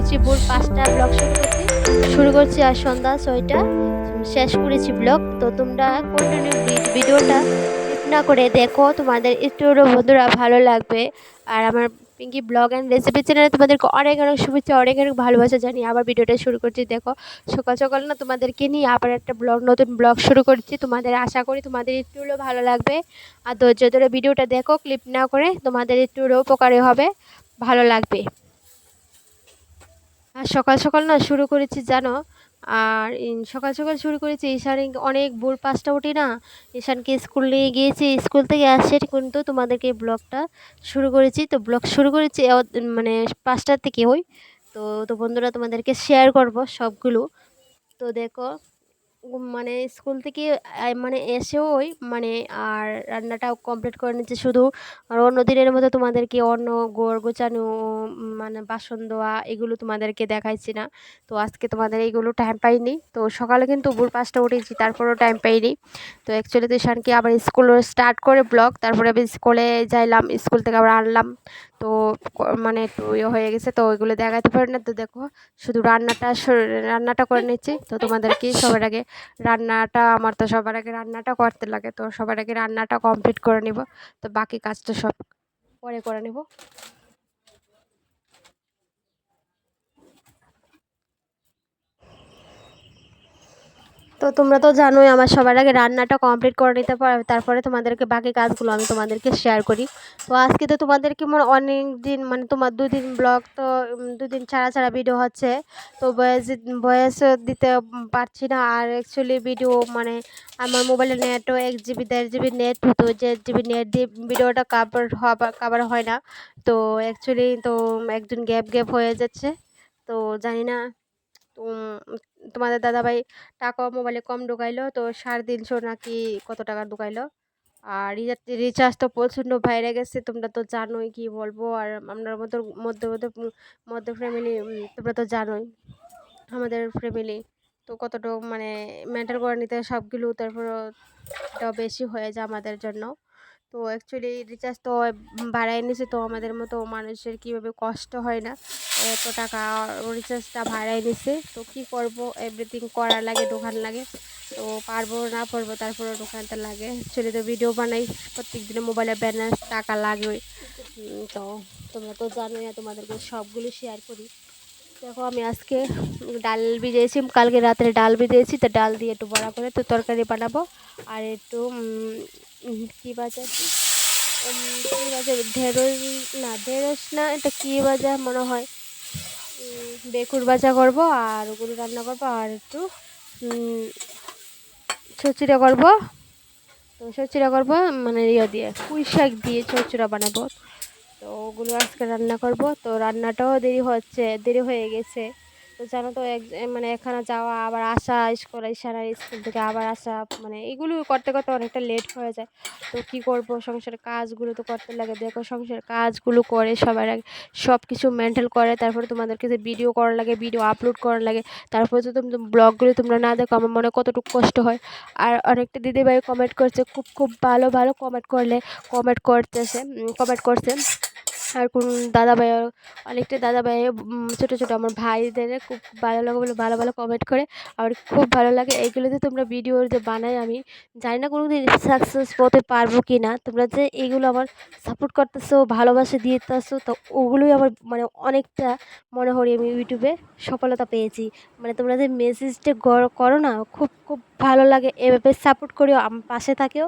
করেছি ভোর পাঁচটা ব্লগ শুরু করছি শুরু করছি আর সন্ধ্যা ছয়টা। শেষ করেছি ব্লগ। তো তোমরা কন্টিনিউ ভিডিওটা না করে দেখো। তোমাদের একটু বন্ধুরা ভালো লাগবে। আর আমার পিঙ্কি ব্লগ অ্যান্ড রেসিপি চ্যানেলে তোমাদেরকে অনেক অনেক শুভেচ্ছা, অনেক অনেক ভালোবাসা জানি আবার ভিডিওটা শুরু করছি। দেখো, সকাল সকাল না তোমাদেরকে নিয়ে আবার একটা ব্লগ, নতুন ব্লগ শুরু করছি। তোমাদের আশা করি তোমাদের একটু হলেও ভালো লাগবে। আর ধৈর্য ধরে ভিডিওটা দেখো ক্লিপ না করে তোমাদের একটু হলেও উপকারে হবে। ভালো লাগবে। আর সকাল সকাল না শুরু করেছি, জানো? আর সকাল সকাল শুরু করেছি, ঈশান অনেক ভোর পাঁচটা উঠি না, ঈশানকে স্কুল নিয়ে গিয়েছি। স্কুল থেকে আসে কিন্তু তোমাদেরকে ব্লগটা শুরু করেছি। তো ব্লগ শুরু করেছি মানে পাঁচটার থেকে ওই। তো তো বন্ধুরা তোমাদেরকে শেয়ার করব সবগুলো। তো দেখো মানে স্কুল থেকে মানে এসেও ওই মানে আর রান্নাটাও কমপ্লিট করে নিচ্ছে শুধু। আর অন্য দিনের মতো তোমাদেরকে অন্য গোড় গোছানো মানে বাসন ধোয়া এগুলো তোমাদেরকে দেখাইছি না। তো আজকে তোমাদের এইগুলো টাইম পাইনি। তো সকালে কিন্তু ভোর পাঁচটা উঠেছি, তারপরেও টাইম পাইনি। তো অ্যাকচুয়ালি তো ঈশানকে আবার স্কুল স্টার্ট করে ব্লগ তারপরে আমি স্কুলে যাইলাম, স্কুল থেকে আবার আনলাম। তো মানে একটু ইয়ে হয়ে গেছে, তো ওইগুলো দেখাতে পারি না। তো দেখো, শুধু রান্নাটা রান্নাটা করে নিচ্ছি। তো তোমাদেরকে সবার আগে রান্নাটা, আমার তো সবার আগে রান্নাটা করতে লাগে, তো সবার আগে রান্নাটা কমপ্লিট করে নিব। তো বাকি কাজটা সব পরে করে নেব। তো তোমরা তো জানোই, আমার সবার আগে রান্নাটা কমপ্লিট করে নিতে পার, তারপরে তোমাদেরকে বাকি কাজগুলো আমি তোমাদেরকে শেয়ার করি। তো আজকে তো তোমাদেরকে মানে অনেক দিন মানে তোমার দুদিন ব্লগ তো দুদিন ছাড়া ছাড়া ভিডিও হচ্ছে। তো বয়স বয়স দিতে পারছি না, আর অ্যাকচুয়ালি ভিডিও মানে আমার মোবাইলে নেটও এক জিবি দেড় জিবি নেট তো যে জিবি নেট দিয়ে ভিডিওটা কাভার কাভার হয় না। তো অ্যাকচুয়ালি তো একদিন গ্যাপ গ্যাপ হয়ে যাচ্ছে। তো জানি না তোমাদের দাদাভাই টাকা মোবাইলে কম ঢুকাইলো, তো সাড়ে তিনশো নাকি কত টাকা ঢুকাইলো? আর রিচার্জ তো প্রচণ্ড বাইরে গেছে, তোমরা তো জানোই কি বলব, আর আমরা মতো মধ্যে মধ্যে, মধ্য ফ্যামিলি তোমরা তো জানোই আমাদের ফ্যামিলি তো কতটুকু মানে মেন্টাল করে নিতে সবগুলো তারপর বেশি হয়ে যায় আমাদের জন্য। তো অ্যাকচুয়ালি রিচার্জ তো বাড়াই নিছে, তো আমাদের মতো মানুষের কীভাবে কষ্ট হয় না? এত টাকা রিচার্জটা ভাড়াই নিছে, তো কি করব? এভরিথিং করা লাগে, দোকান লাগে। তো পারব না, পারব তারপরে দোকানটা লাগে। অ্যাকচুয়ালি তো ভিডিও বানাই, প্রত্যেক দিনে মোবাইলে ব্যালেন্স টাকা লাগে তো তোমরা তো জানোই না তোমাদেরকে সবগুলো শেয়ার করি। দেখো আমি আজকে ডাল ভিজিয়েছি কালকে রাত্রে ডাল ভিজিয়েছি তো ডাল দিয়ে একটু বড়া করে তো তরকারি বানাবো। আর একটু কী বাজে কী বাজে ঢেঁড়স না ঢেঁড়স না, এটা কী বাজা মনে হয়? বেকুর ভাজা করব আর ওগুলো রান্না করব আর একটু চচ্চড়া করব। তো চচ্চড়া করব মানে ইয়ে দিয়ে, পুঁই শাক দিয়ে চচ্চড়া বানাবো। তো ওগুলো আজকে রান্না করব। তো রান্নাটাও দেরি হচ্ছে, দেরি হয়ে গেছে। তো জানো তো, এক মানে এখানে যাওয়া, আবার আসা স্কুল ইশারা স্কুল থেকে আবার আসা মানে এগুলো করতে করতে অনেকটা লেট হয়ে যায়। তো কী করব, সংসারের কাজগুলো তো করতে লাগে। দেখো সংসারের কাজগুলো করে সবার আগে সব কিছু মেনটেন করে, তারপরে তোমাদেরকে যে ভিডিও করা লাগে ভিডিও আপলোড করা লাগে, তারপরে তো তুমি ব্লগগুলো তোমরা না দেখো, আমার মনে কতটুকু কষ্ট হয়। আর অনেকটা দিদিভাই কমেন্ট করছে, খুব খুব ভালো ভালো কমেন্ট করলে কমেন্ট করতেছে কমেন্ট করছে। আর কোন দাদাভাই অনেকটা দাদাভাই ছোটো ছোটো আমার ভাইদের খুব ভালো লাগে বলে ভালো ভালো কমেন্ট করে। আর খুব ভালো লাগে। এইগুলোতে তোমরা ভিডিও যে বানাই আমি, জানি না কোনো দিন সাকসেস হতে পারব কি না তোমরা যে এইগুলো আমার সাপোর্ট করতেছো, ভালোবাসা দিতেছো, তো ওগুলোই আমার মানে অনেকটা মনে করি আমি ইউটিউবে সফলতা পেয়েছি। মানে তোমরা যে মেসেজটা করো না, খুব খুব ভালো লাগে। এভাবে সাপোর্ট করিও, আমার পাশে থাকেও।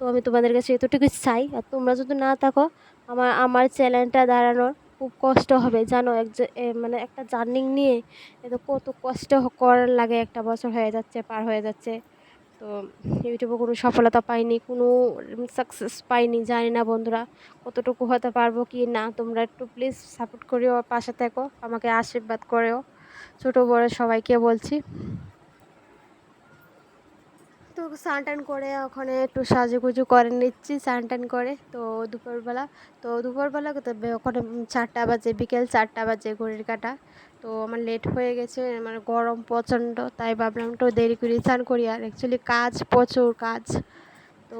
তো আমি তোমাদের কাছে এতটুকুই চাই। আর তোমরা যদি না থাকো, আমার আমার চ্যানেলটা দাঁড়ানোর খুব কষ্ট হবে। জানো, এক মানে একটা জার্নিং নিয়ে এত কত কষ্ট করার লাগে, একটা বছর হয়ে যাচ্ছে, পার হয়ে যাচ্ছে। তো ইউটিউবে কোনো সফলতা পাইনি, কোনো সাকসেস পাইনি, জানি না বন্ধুরা কতটুকু হতে পারব কি না। তোমরা একটু প্লিজ সাপোর্ট করিও, পাশে থেকো, আমাকে আশীর্বাদ করেও। ছোটো বড়ো সবাইকে বলছি। তো স্নান টান করে ওখানে একটু সাজুগুজু করে নিচ্ছি, স্নান টান করে। তো দুপুরবেলা তো দুপুরবেলা ওখানে চারটা বাজে, বিকেল চারটা বাজে ঘড়ির কাটা। তো আমার লেট হয়ে গেছে মানে গরম প্রচণ্ড, তাই ভাবলাম একটু দেরি করে স্নান করি। আর অ্যাকচুয়ালি কাজ, প্রচুর কাজ। তো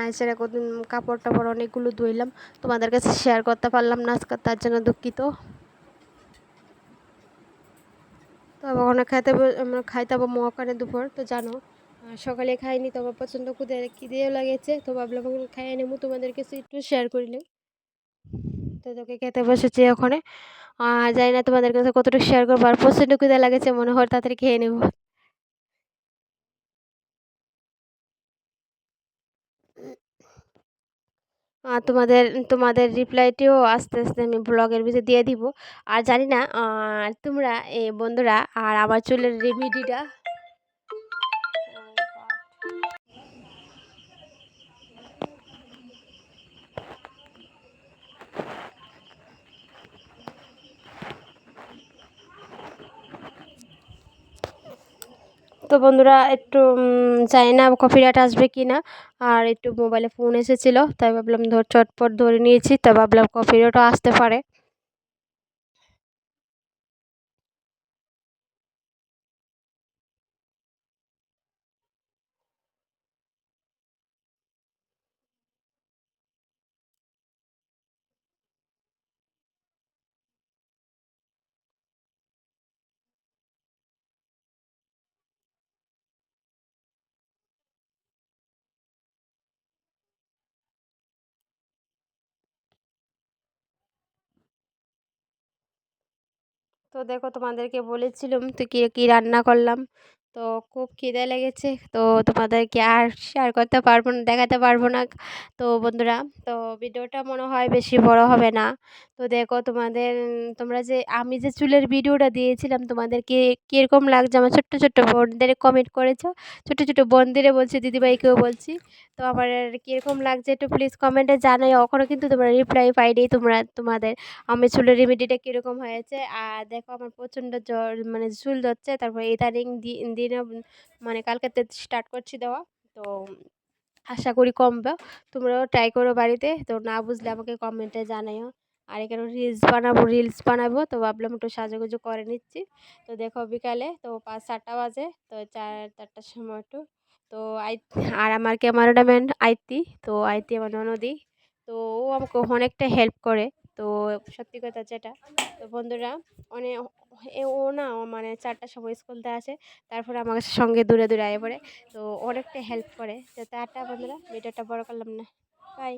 আইসের কদিন কাপড় টাপড় অনেকগুলো ধুইলাম। তোমাদের কাছে শেয়ার করতে পারলাম না আজকে, তার জন্য দুঃখিত। তো ওখানে খাইতে আমরা খাইতে পাবো ওখানে দুপুর, তো জানো। সকালে খাইনি তো আমার প্রচণ্ড ক্ষুদে খিদেও লাগেছে? তো ভাবলাম খাইয়ে নেব তোমাদের কাছে একটু শেয়ার করিলে তো তোকে খেতে বসেছি ওখানে। জানি না তোমাদের কাছে কতটুকু শেয়ার করব আর প্রচণ্ড ক্ষুদে লাগেছে মনে হয়, তাড়াতাড়ি খেয়ে নেব। তোমাদের তোমাদের রিপ্লাইটিও আস্তে আস্তে আমি ব্লগের ভিতরে দিয়ে দিব। আর জানি না তোমরা এই বন্ধুরা, আর আমার চুলের রেমিডিটা তো বন্ধুরা একটু জানি না কপিরাইট আসবে কি না আর একটু মোবাইলে ফোন এসেছিল, তাই ভাবলাম ধর চটপট ধরে নিয়েছি, তাই ভাবলাম কপিরাইটও আসতে পারে। তো দেখো তোমাদেরকে বলেছিলাম তো কী কী রান্না করলাম। তো খুব খিদে লেগেছে। তো তোমাদেরকে আর শেয়ার করতে পারব না, দেখাতে পারব না। তো বন্ধুরা, তো ভিডিওটা মনে হয় বেশি বড় হবে না। তো দেখো তোমাদের, তোমরা যে, আমি যে চুলের ভিডিওটা দিয়েছিলাম, তোমাদেরকে কীরকম লাগছে? আমার ছোট্ট ছোট্ট বোনদের কমেন্ট করেছ। ছোটো ছোটো বোনদেরও বলছি, দিদিভাইকেও বলছি। তো আমার কীরকম লাগছে একটু প্লিজ কমেন্টে জানাই। এখনও কিন্তু তোমরা রিপ্লাই পাইনি তোমরা, তোমাদের, আমি চুলের রেমেডিটা কীরকম হয়েছে? আর দেখো আমার প্রচণ্ড জ্বর মানে চুল ধরছে, তারপর ইদানিং দিনে মানে কালকে স্টার্ট করছি দেওয়া। তো আশা করি কমবে। তোমরাও ট্রাই করো বাড়িতে। তো না বুঝলে আমাকে কমেন্টে জানাইও। আর এখানে রিলস বানাবো রিলস বানাবো। তো ভাবলাম একটু সাজুগুজু করে নিচ্ছি। তো দেখো বিকালে, তো পাঁচ চারটা বাজে, তো চার চারটার সময় একটু। তো আই আর আমার ক্যামেরাম্যান আইতি। তো আইতি আমার ননদি। তো ও আমাকে অনেকটা হেল্প করে। তো সত্যি কথা যেটা। তো বন্ধুরা অনেক ও না মানে চারটার সময় স্কুলতে আসে, তারপরে আমার সঙ্গে দূরে দূরে আয়ে পড়ে। তো অনেকটা হেল্প করে। তো টাটা বন্ধুরা, ভিডিওটা বড় করলাম না। বাই